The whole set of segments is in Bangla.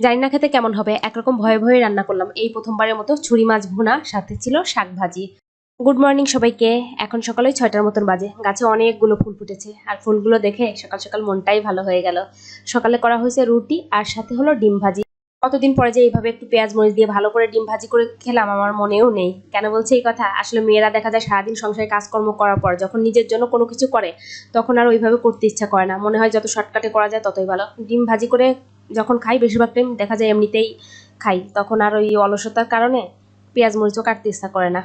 জানি না খেতে কেমন হবে। একরকম ভয়ে ভয়ে রান্না করলাম। এই প্রথমবারের মতো ছুরি মাছ ভুনা, সাথে ছিল শাক ভাজি। গুড মর্নিং সবাইকে। এখন সকালে ছয়টার মতন বাজে। গাছে অনেকগুলো ফুল ফুটেছে। আর ফুলগুলো দেখে সকাল সকাল মনটাই ভালো হয়ে গেল। সকালে করা হয়েছে রুটি আর সাথে হলো ডিম ভাজি। কতদিন পরে যে এইভাবে একটু পেঁয়াজ মরিচ দিয়ে ভালো করে ডিম ভাজি করে খেলাম, আমার মনেও নেই। কেন বলছে এই কথা? আসলে মেয়েরা দেখা যায় সারাদিন সংসারে কাজকর্ম করার পর যখন নিজের জন্য কোনো কিছু করে, তখন আর ওইভাবে করতে ইচ্ছা করে না। মনে হয় যত শর্টকাটে করা যায় ততই ভালো। ডিম ভাজি করে যখন খাই, বেশিরভাগ টাইম দেখা যায় এমনিতেই খাই। তখন আর ওই অলসতার কারণে পেঁয়াজ মরিচও কাটতে ইচ্ছা করে না।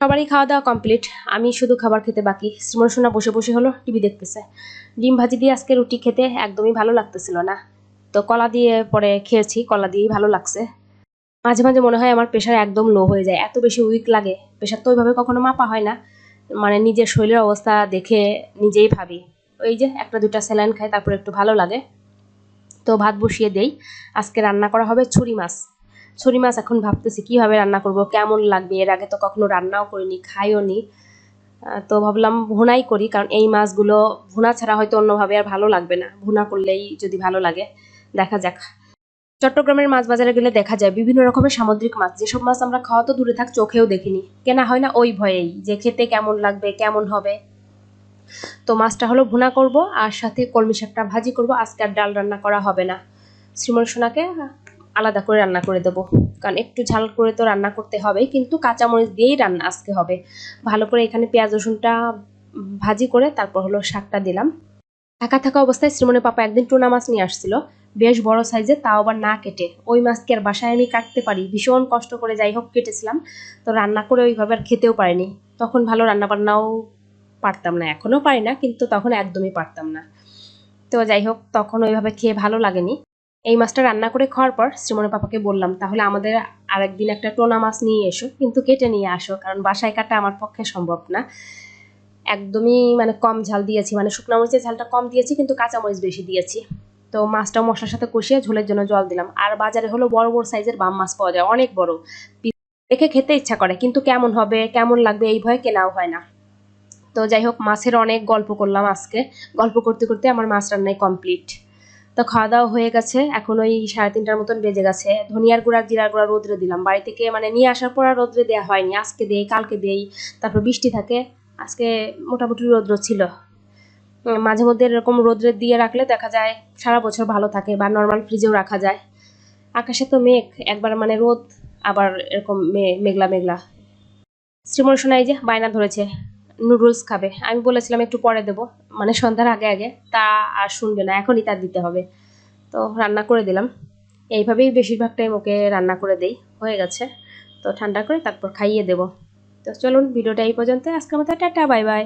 সবারই খাওয়া দাওয়া কমপ্লিট আমি শুধু খাবার খেতে বাকি। শ্রীমন সোনা বসে বসে হলো, টিভি দেখতেছে। ডিম ভাজি দিয়ে আজকে রুটি খেতে একদমই ভালো লাগতেছিল না। তো কলা দিয়ে পরে খেয়েছি, কলা দিয়েই ভালো লাগছে। মাঝে মাঝে মনে হয় আমার প্রেশার একদম লো হয়ে যায়। এত বেশি উইক লাগে। প্রেশার তো ওইভাবে কখনো মাপা হয় না। মানে নিজের শরীরের অবস্থা দেখে নিজেই ভাবি। ওই যে একটা দুটা স্যালাইন খাই, তারপর একটু ভালো লাগে। তো ভাত বসিয়ে দেই। আজকে রান্না করা হবে ছুরি মাছ। ছুরি মাছ এখন ভাবতেছি কীভাবে রান্না করব, কেমন লাগবে? এর আগে তো কখনো রান্নাও করিনি, খাইও নি। তো ভাবলাম ভুনাই করি, কারণ এই মাছগুলো ভুনা ছাড়া হয়তো অন্যভাবে আর ভালো লাগবে না। ভুনা করলেই যদি ভালো লাগে, দেখা যাক। চট্টগ্রামের মাছ বাজারে গেলে দেখা যায় বিভিন্ন রকমের সামুদ্রিক মাছ। যেসব মাছ আমরা খাওয়া তো দূরে থাক, চোখেও দেখিনি। কেনা হয় না ওই ভয়েই যে খেতে কেমন লাগবে, কেমন হবে। তো মাছটা হলো ভুনা করব, আর সাথে কলমি শাকটা ভাজি করব। আজকে আর ডাল রান্না করা হবে না। শ্রীমন সোনাকে আলাদা করে রান্না করে দেবো। কারণ একটু ঝাল করে তো রান্না করতে হবে, কিন্তু কাঁচামরিচ দিয়েই রান্না আজকে হবে। ভালো করে এখানে পেঁয়াজ, রসুনটা ভাজি করে তারপর হলো শাকটা দিলাম। ঢাকা থাকা অবস্থায় শ্রীমনের পাপা একদিন টুনা মাছ নিয়ে আসছিল, বেশ বড় সাইজে, তাও আবার না কেটে। ওই মাছকে আর বাসায় আমি কাটতে পারি? ভীষণ কষ্ট করে যাই হোক, কেটেছিলাম। তো রান্না করে ওইভাবে আর খেতেও পারিনি। তখন ভালো রান্না বান্নাও পারতাম না এখনও পারি না, কিন্তু তখন একদমই পারতাম না। তো যাই হোক, তখন ওইভাবে খেয়ে ভালো লাগেনি। এই মাছটা রান্না করে খাওয়ার পর শ্রীমনের পাপাকে বললাম, তাহলে আমাদের আরেকদিন একটা টোনা মাছ নিয়ে এসো, কিন্তু কেটে নিয়ে আসো, কারণ বাসায় কাটা আমার পক্ষে সম্ভব না। একদমই মানে কম ঝাল দিয়েছি মানে শুকনো মরিচের ঝালটা কম দিয়েছি, কিন্তু কাঁচা মরিচ বেশি দিয়েছি। তো মাছটা মশলার সাথে কষিয়ে ঝোলের জন্য জল দিলাম। আর বাজারে হলো বড় বড় সাইজের বাম মাছ পাওয়া যায়, অনেক বড়। দেখে খেতে ইচ্ছা করে, কিন্তু কেমন হবে, কেমন লাগবে এই ভয়ে কেনাও হয় না। তো যাই হোক মাছের অনেক গল্প করলাম আজকে। গল্প করতে করতে আমার মাছ রান্নাই কমপ্লিট তো খাওয়া দাওয়া হয়ে গেছে, এখন ওই সাড়ে তিনটার মতন বেজে গেছে। ধনিয়ার গুঁড়া, জিরার গুঁড়া রোদ্রে দিলাম। বাড়ি থেকে মানে নিয়ে আসার পর আর রোদ্রে দেওয়া হয়নি। আজকে দেই, কালকে দেই, তারপর বৃষ্টি থাকে। আজকে মোটামুটি রৌদ্র ছিল। মাঝে মধ্যে এরকম রোদ্রে দিয়ে রাখলে দেখা যায় সারা বছর ভালো থাকে বা নর্মাল ফ্রিজেও রাখা যায়। আকাশে তো মেঘ, একবার মানে রোদ, আবার এরকম মেঘলা মেঘলা। শ্রীমন সোনাই যে বায়না ধরেছে। নুডলস খাবে। আমি বলেছিলাম একটু পরে দেবো। মানে সন্ধ্যার আগে আগে। তা আর শুনবে না। এখনই তার দিতে হবে। তো রান্না করে দিলাম। এইভাবেই বেশিরভাগ টাইম ওকে রান্না করে দেই। হয়ে গেছে। তো ঠান্ডা করে তারপর খাইয়ে দেবো। তো চলুন, ভিডিওটা এই পর্যন্ত। আজকের মতো টাটা, বাই বাই।